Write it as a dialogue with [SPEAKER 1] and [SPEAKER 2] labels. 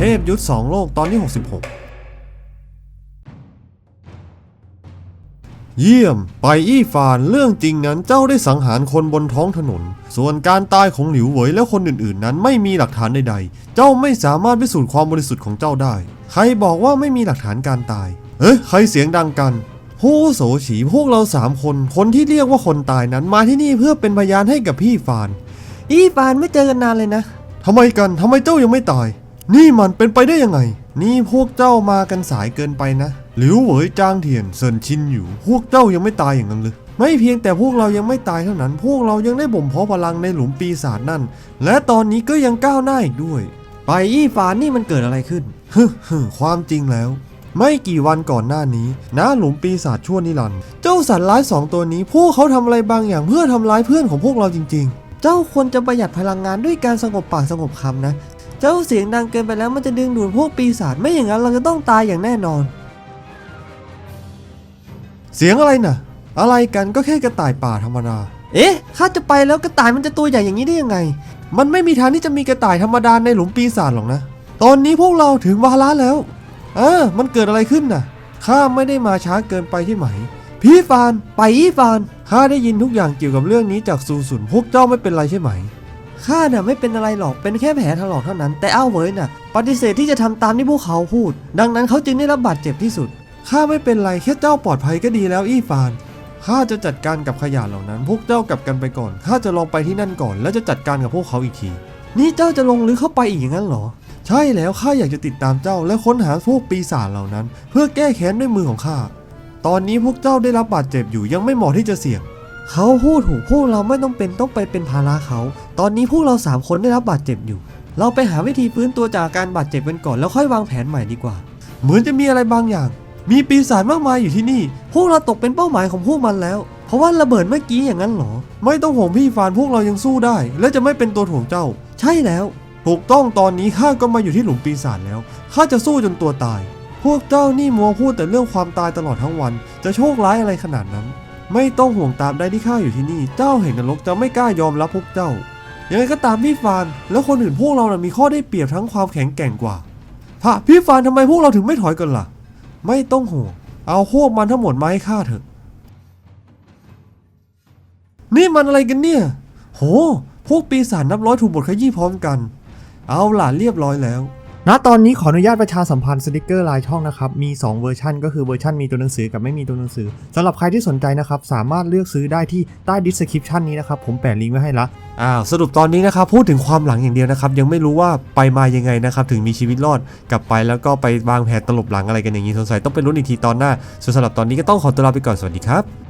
[SPEAKER 1] เทพยุทธสองโลกตอนที่ 66 เยี่ยม ไปอี้ฟานเรื่องจริงนั้นเจ้าได้สังหารคนบนท้องถนน ส่วนการตายของหลิวเหวยและคนอื่นๆ นั้นไม่มีหลักฐานใดๆ เจ้าไม่สามารถพิสูจน์ความบริสุทธิ์ของเจ้าได้ ใครบอกว่าไม่มีหลักฐานการตาย เอ๊ะใครเสียงดังกันผู้อาวุโสฉีพวกเราสามคน คนที่เรียกว่าคนตายนั้นมาที่นี่เพื่อเป็นพยานให้กับพี่ฟาน
[SPEAKER 2] อีฟานไม่เจอกันนานเลยนะ
[SPEAKER 1] ทำไมกันทำไมเจ้ายังไม่ตาย นี่มันเป็นไปได้ยังไง นี่พวกเจ้ามากันสายเกินไปนะหลิวเหวยจางเทียนเซินชินอยู่ พวกเจ้ายังไม่ตายอย่างนั้นเลยไม่เพียงแต่พวกเรายังไม่ตายเท่านั้น พวกเรายังได้บ่มเพาะพลังในหลุมปีศาจนั่น และตอนนี้ก็ยังก้าวหน้าอีกด้วย
[SPEAKER 2] ไปอี้ฟานนี่มันเกิดอะไรขึ้น
[SPEAKER 1] ฮึ่มฮึ่มความจริงแล้ว ไม่กี่วันก่อนหน้านี้ณหลุมปีศาจชั่วนิรันด์เจ้าสัตว์ร้ายสองตัวนี้ พวกเขาทำอะไรบางอย่างเพื่อทำร้ายเพื่อนของพวกเราจริง ๆ
[SPEAKER 2] เจ้าควรจะประหยัดพลังงานด้วยการสงบปากสงบคำนะ จ้าเสียงดังเกินไปแล้วมันจะดึงดูดพวกปีศาจไม่อย่างนั้นเราจะต้องตายอย่างแน่นอน
[SPEAKER 1] เสียงอะไรน่ะ อะไรกันก็แค่กระต่ายป่าธรรมดา
[SPEAKER 2] เอ๊ะข้าจะไปแล้วกระต่ายมันจะตัวใหญ่อย่างนี้ได้ยังไง
[SPEAKER 1] มันไม่มีทางที่จะมีกระต่ายธรรมดาในหลุมปีศาจหรอกนะ ตอนนี้พวกเราถึงวาระแล้ว เออ มันเกิดอะไรขึ้นน่ะข้าไม่ได้มาช้าเกินไปที่ไหม พี่ฟาน
[SPEAKER 2] ไปอีฟาน
[SPEAKER 1] ข้าได้ยินทุกอย่างเกี่ยวกับเรื่องนี้จากซูซุนพวกเจ้าไม่เป็นไรใช่ไหม
[SPEAKER 2] ข้าน่ะไม่เป็นอะไรหรอก เป็นแค่แผลถลอกเท่านั้น แต่เอ้าเวยน่ะ ปฏิเสธที่จะทำตามที่พวกเขาพูด ดังนั้นเขาจึงได้รับบาดเจ็บที่สุด
[SPEAKER 1] ข้าไม่เป็นไรแค่เจ้าปลอดภัยก็ดีแล้วอี้ฟาน ข้าจะจัดการกับขยะเหล่านั้น พวกเจ้ากลับกันไปก่อน ข้าจะลองไปที่นั่นก่อน แล้วจะจัดการกับพวกเขาอีกที
[SPEAKER 2] นี่เจ้าจะลงลึกเข้าไปอีกอย่างนั้นเหรอ
[SPEAKER 1] ใช่แล้วข้าอยากจะติดตามเจ้าและค้นหาพวกปีศาจเหล่านั้น เพื่อแก้แค้นด้วยมือของข้า ตอนนี้พวกเจ้าได้รับบาดเจ็บอยู่ยังไม่เหมาะที่จะเสี่ยง
[SPEAKER 2] เขาพูดถูกพวกเราไม่ต้องเป็นต้องไปเป็นภาระเขา ตอนนี้พวกเราสามคนได้รับบาดเจ็บอยู่ เราไปหาวิธีฟื้นตัวจากการบาดเจ็บกันก่อนแล้วค่อยวางแผนใหม่ดีกว่า
[SPEAKER 1] เหมือนจะมีอะไรบางอย่าง มีปีศาจมากมายอยู่ที่นี่
[SPEAKER 2] พวกเราตกเป็นเป้าหมายของพวกมันแล้ว เพราะว่าระเบิดเมื่อกี้อย่างนั้นเหรอ
[SPEAKER 1] ไม่ต้องห่วงพี่ฟานพวกเรายังสู้ได้ และจะไม่เป็นตัวถ่วงเจ้า
[SPEAKER 2] ใช่แล้ว
[SPEAKER 1] ถูกต้องตอนนี้ข้าก็มาอยู่ที่หลุมปีศาจแล้วข้าจะสู้จนตัวตาย พวกเจ้านี่มัวพูดแต่เรื่องความตายตลอดทั้งวัน จะโชคร้ายอะไรขนาดนั้น ไม่ต้องห่วงตามใดที่ข้าอยู่ที่นี่ เจ้าแห่งนรกจะไม่กล้ายอมรับพวกเจ้า ยังไงก็ตามพี่ฟาน แล้วคนอื่นพวกเรานะ่ะมีข้อได้เปรียบทั้งความแข็งแกร่งกว่าพะพี่ฟานทำไมพวกเราถึงไม่ถอยกันล่ะ ไม่ต้องห่วงเอาพวกมันทั้งหมดมาให้ข้าเถอะ นี่มันอะไรกันเนี่ย โห พวกปีศาจนับร้อยถูกบทขยี้พร้อมกัน เอาล่ะเรียบร้อยแล้ว ณตอนนี้ขออนุญาตประชาสัมพันธ์สติกเกอร์ลายช่องนะครับ มี 2 เวอร์ชันก็คือเวอร์ชันมีตัวหนังสือกับไม่มีตัวหนังสือสำหรับใครที่สนใจนะครับ สามารถเลือกซื้อได้ที่ใต้ดิสคริปชันนี้นะครับ ผมแปะลิงก์ไว้ให้ละอ้าวสรุปตอนนี้นะครับ พูดถึงความหลังอย่างเดียวนะครับ ยังไม่รู้ว่าไปมายังไงนะครับ ถึงมีชีวิตรอดกลับไปแล้วก็ไปวางแผนตลบหลังอะไรกันอย่างนี้สงสัยต้องไปลุ้นอีกทีตอนหน้าส่วนสำหรับตอนนี้ก็ต้องขอตัวลาไปก่อนสวัสดีครับ